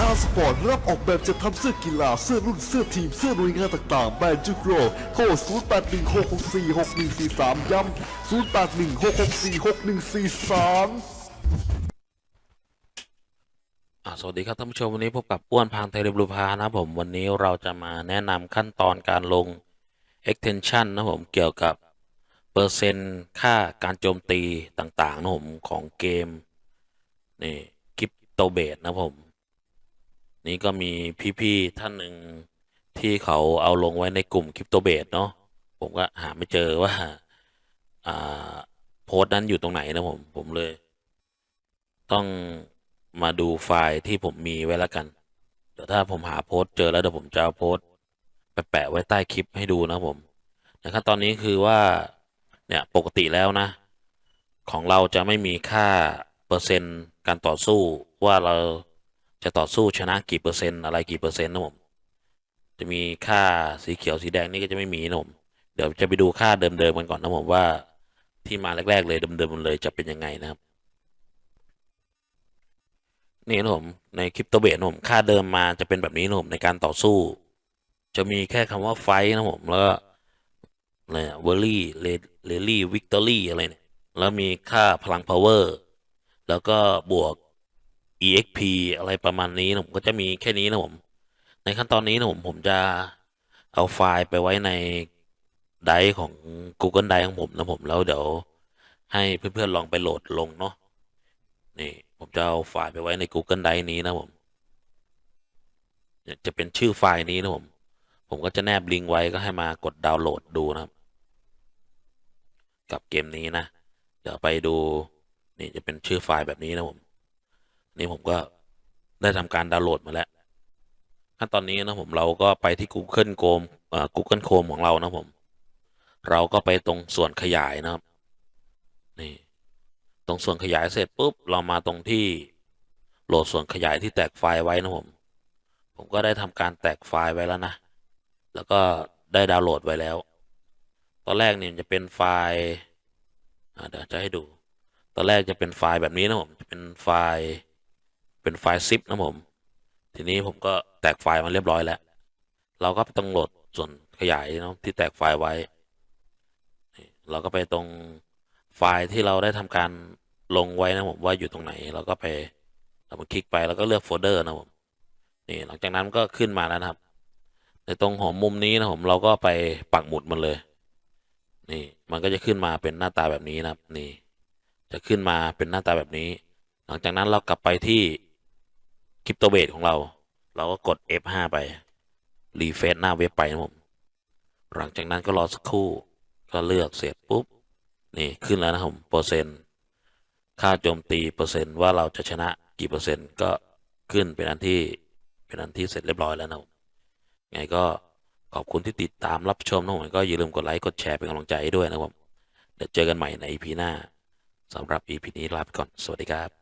อาร์สปอร์รับออกแบบจะทำเสื้อกีฬา เสื้อรุ่น เสื้อทีม เสื้อหน่วยงานต่างๆ แบรนด์จุกโรโค้ด0816646143 ย้ำ0816646143อ่าสวัสดีครับท่านผู้ชมวันนี้พบกับอ้วนพางไทยเรบลูพานะผมวันนี้เราจะมาแนะนำขั้นตอนการลง extension นะผมเกี่ยวกับเปอร์เซ็นต์ค่าการโจมตีต่างๆนะผมของเกมนี่คริปโตเบสนะผม นี่ก็มีพี่ๆท่านหนึ่งที่เขาเอาลงไว้ในกลุ่มคริปโตเบสเนาะผมก็หาไม่เจอว่าอ่าโพสต์นั้นอยู่ตรงไหนนะผมผมเลย ต้องมาดูไฟล์ที่ผมมีไว้แล้วกันเดี๋ยวถ้าผมหาโพสต์เจอแล้วเดี๋ยวผมจะเอาโพสต์ไปแปะไว้ใต้คลิปให้ดูนะผมในขั้นตอนนี้คือว่าเนี่ยปกติแล้วนะ ของเราจะไม่มีค่าเปอร์เซ็นต์การต่อสู้ว่าเรา จะต่อสู้ชนะกี่เปอร์เซ็นต์อะไรกี่เปอร์เซ็นต์นะผมจะมีค่าสีเขียวสีแดงนี่ก็จะไม่มีนะผมเดี๋ยวจะไปดูค่าเดิมๆกันก่อนนะผมว่าที่มาแรก ๆ เลยเดิมๆมันเลยจะเป็นยังไงนะครับ นี่นะผมในคริปโตเบสนะผมค่าเดิมมาจะเป็นแบบนี้นะผมในการต่อสู้ จะมีแค่คำว่าไฟนะผมแล้วก็อะไรเวอร์ลี่เลลี่วิกตอรี่อะไรเนี่ยแล้วมีค่าพลังพาวเวอร์แล้วก็บวก exp อะไรประมาณนี้นะผมก็จะมีแค่นี้นะผม ในขั้นตอนนี้นะผมผมจะเอาไฟล์ไปไว้ในไดร์ของ Google Drive ของผมนะผมแล้วเดี๋ยวให้เพื่อนๆลองไปโหลดลงเนาะนี่ผมจะเอาไฟล์ไปไว้ใน Google Drive นี้นะผมจะเป็นชื่อไฟล์นี้นะผม ผมก็จะแนบลิงก์ไว้ก็ให้มากดดาวน์โหลดดูนะครับ กับเกมนี้นะ เดี๋ยวไปดู นี่จะเป็นชื่อไฟล์แบบนี้นะผม นี่ผมก็ได้ทำการดาวน์โหลดมาแล้ว ขั้นตอนนี้นะผมเราก็ไปที่ Google Chrome อ่า Google Chrome ของเรานะผม เราก็ไปตรงส่วนขยายนะครับ นี่ ตรงส่วนขยายเสร็จปุ๊บ เรามาตรงที่โหลดส่วนขยายที่แตกไฟล์ไว้นะผม ผมก็ได้ทำการแตกไฟล์ไว้แล้วนะ แล้วก็ได้ดาวน์โหลดไว้แล้ว ตอนแรกเนี่ยจะเป็นไฟล์อ่าเดี๋ยวจะให้ดู ตอนแรกจะเป็นไฟล์แบบนี้นะผม จะเป็นไฟล์ เป็นไฟล์ซิปนะผม ทีนี้ผมก็แตกไฟล์มาเรียบร้อยแล้ว เราก็ต้องโหลดส่วนขยายเนาะที่แตกไฟล์ไว้ เราก็ไปตรงไฟล์ที่เราได้ทำการลงไว้นะผมว่าอยู่ตรงไหน เราก็ไปเรามาคลิกไปแล้วก็เลือกโฟลเดอร์นะผมนี่หลังจากนั้นก็ขึ้นมาแล้วนะครับ ในตรงหัวมุมนี้นะผมเราก็ไปปักหมุดมันเลย นี่มันก็จะขึ้นมาเป็นหน้าตาแบบนี้นะครับ นี่ จะขึ้นมาเป็นหน้าตาแบบนี้ หลังจากนั้นเรากลับไปที่ คริปโตเบสของเรา เราก็กด F5 ไป รีเฟซหน้าเว็บไปนะผมหลังจากนั้นก็รอสักครู่ ก็เลือกเสร็จปุ๊บ นี่ขึ้นแล้วนะผมเปอร์เซ็นต์ค่าโจมตีเปอร์เซ็นต์ว่าเราจะชนะกี่เปอร์เซ็นต์ก็ขึ้นเป็นอันที่เป็นอันที่เสร็จเรียบร้อยแล้วนะครับไงก็ขอบคุณที่ติดตามรับชมนะผมก็อย่าลืมกดไลค์กดแชร์เป็นกำลังใจให้ด้วยนะครับผมเดี๋ยวเจอกันใหม่ใน EP หน้าสำหรับ EP นี้ลาไปก่อน สวัสดีครับ